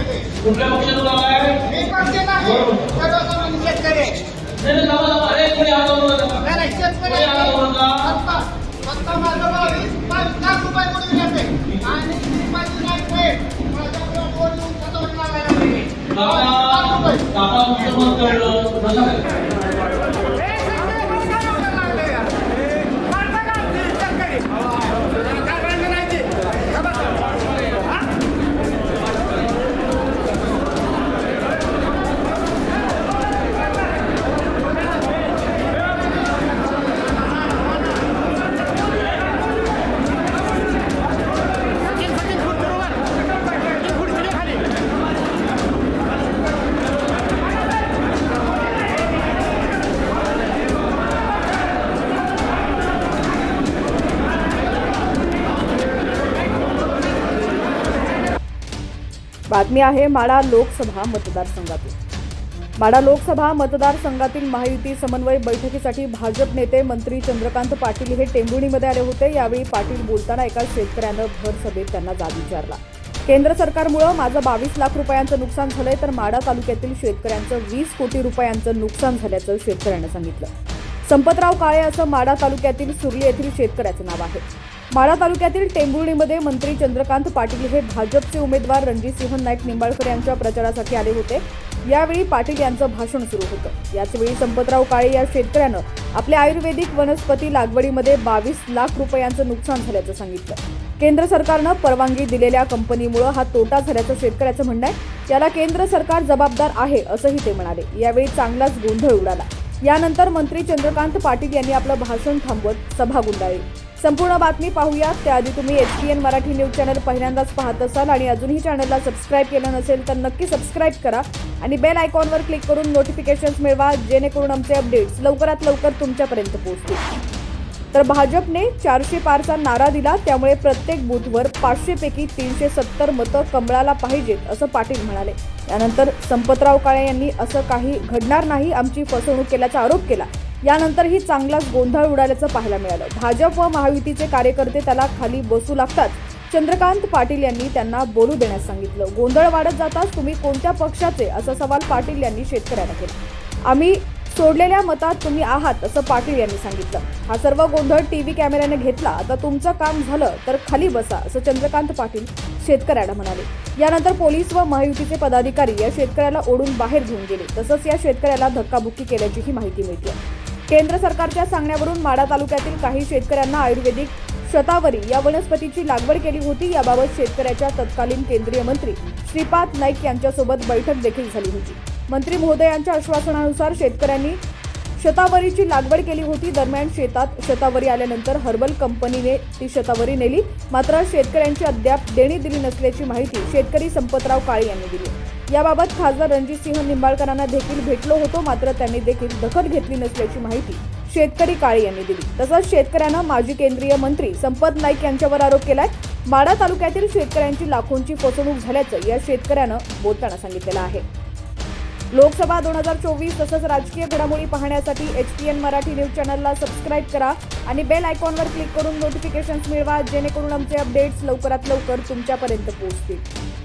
ते? कुठल्या पक्षातून आलाय मी पक्षे नाही. सर्वसामान्य शेतकरी. आहे. नाही नाही, बातमी आहे माडा लोकसभा मतदारसंघातून माडा लोकसभा मतदारसंघातील महायुती समन्वय बैठकीसाठी भाजप नेते मंत्री चंद्रकांत पाटील हे टेंभुणीमध्ये आले होते. यावेळी पाटील बोलताना एका शेतकऱ्यानं भर सभेत त्यांना जाब विचारला. केंद्र सरकारमुळं माझं बावीस लाख रुपयांचं नुकसान झालंय तर माडा तालुक्यातील शेतकऱ्यांचं वीस कोटी रुपयांचं नुकसान झाल्याचं शेतकऱ्यानं सांगितलं. संपतराव काळे असं माडा तालुक्यातील सुर्ली येथील शेतकऱ्याचं नाव आहे. माढा तालुक्यातील टेंभुर्णीमध्ये मंत्री चंद्रकांत पाटील हे भाजपचे उमेदवार रणजितसिंह नाईक निंबाळकर यांच्या प्रचारासाठी आले होते. यावेळी पाटील यांचं भाषण सुरू होतं. याचवेळी संपतराव काळे या शेतकऱ्यानं आपल्या आयुर्वेदिक वनस्पती लागवडीमध्ये बावीस लाख रुपयांचं नुकसान झाल्याचं सांगितलं. केंद्र सरकारनं परवानगी दिलेल्या कंपनीमुळे हा तोटा झाल्याचं शेतकऱ्याचं म्हणणं आहे. याला केंद्र सरकार जबाबदार आहे असंही ते म्हणाले. यावेळी चांगलाच गोंधळ उडाला. यानंतर मंत्री चंद्रकांत पाटील यांनी आपलं भाषण थांबवत सभा गुंडाळली. संपूर्ण बातमी पाहूया त्याआधी तुम्ही H P N Marathi news channel पहिल्यांदाच पाहत असाल आणि अजूनही चॅनलला सबस्क्राईब केलं नसेल तर नक्की सबस्क्राईब करा आणि बेल आयकॉनवर क्लिक करून नोटिफिकेशन्स मिळवा जेणेकरून आमचे अपडेट्स लवकरात लवकर तुमच्यापर्यंत पोहोचतील. तर भाजपने चारशे पारचा नारा दिला त्यामुळे प्रत्येक बूथवर पाचशेपैकी तीनशे सत्तर मतं कमळाला पाहिजेत असं पाटील म्हणाले. त्यानंतर संपतराव काळे यांनी असं काही घडणार नाही आमची फसवणूक केल्याचा आरोप केला. यानंतरही चांगलाच गोंधळ उडाल्याचं पाहायला मिळालं. भाजप व महायुतीचे कार्यकर्ते त्याला खाली बसू लागतात. चंद्रकांत पाटील यांनी त्यांना बोलू देण्यास सांगितलं. गोंधळ वाढत जाताच तुम्ही कोणत्या पक्षाचे? असा सवाल पाटील यांनी शेतकऱ्यांना केला. आम्ही सोडलेल्या मतात तुम्ही आहात असं पाटील यांनी सांगितलं. हा सर्व गोंधळ टी व्ही कॅमेऱ्याने घेतला. आता तुमचं काम झालं तर खाली बसा असं चंद्रकांत पाटील शेतकऱ्याला म्हणाले. यानंतर पोलीस व महायुतीचे पदाधिकारी या शेतकऱ्याला ओढून बाहेर घेऊन गेले. तसंच या शेतकऱ्याला धक्काबुक्की केल्याचीही माहिती मिळते. केंद्र सरकारच्या सांगण्यावरून माडा तालुक्यातील काही शेतकऱ्यांना आयुर्वेदिक शतावरी या वनस्पतीची लागवड केली होती. याबाबत शेतकऱ्याच्या तत्कालीन केंद्रीय मंत्री श्रीपाद नाईक यांच्यासोबत बैठक देखील झाली होती. मंत्री महोदयांच्या आश्वासनानुसार शेतकऱ्यांनी शतावरीची लागवड केली होती. दरम्यान शेतात शतावरी आल्यानंतर हर्बल कंपनीने ती शतावरी नेली. मात्र शेतकऱ्यांची अद्याप देणी दिली नसल्याची माहिती शेतकरी संपतराव काळे यांनी दिली. याबाबत खासदार रणजितसिंह निंबाळकरांना देखील भेटलो होतो मात्र त्यांनी देखील दखल घेतली नसल्याची माहिती शेतकरी काळे यांनी दिली. तसंच शेतकऱ्यांना माजी केंद्रीय मंत्री संपत नाईक यांच्यावर आरोप केलाय. माडा तालुक्यातील शेतकऱ्यांची लाखोंची फसवणूक झाल्याचं या शेतकऱ्यानं बोलताना सांगितलेलं आहे. लोकसभा दोन हजार चोवीस तसंच राजकीय घडामोडी पाहण्यासाठी H P N Marathi news चॅनलला सबस्क्राईब करा आणि बेल आयकॉनवर क्लिक करून नोटिफिकेशन्स मिळवा जेणेकरून आमचे अपडेट्स लवकरात लवकर तुमच्यापर्यंत पोहोचतील.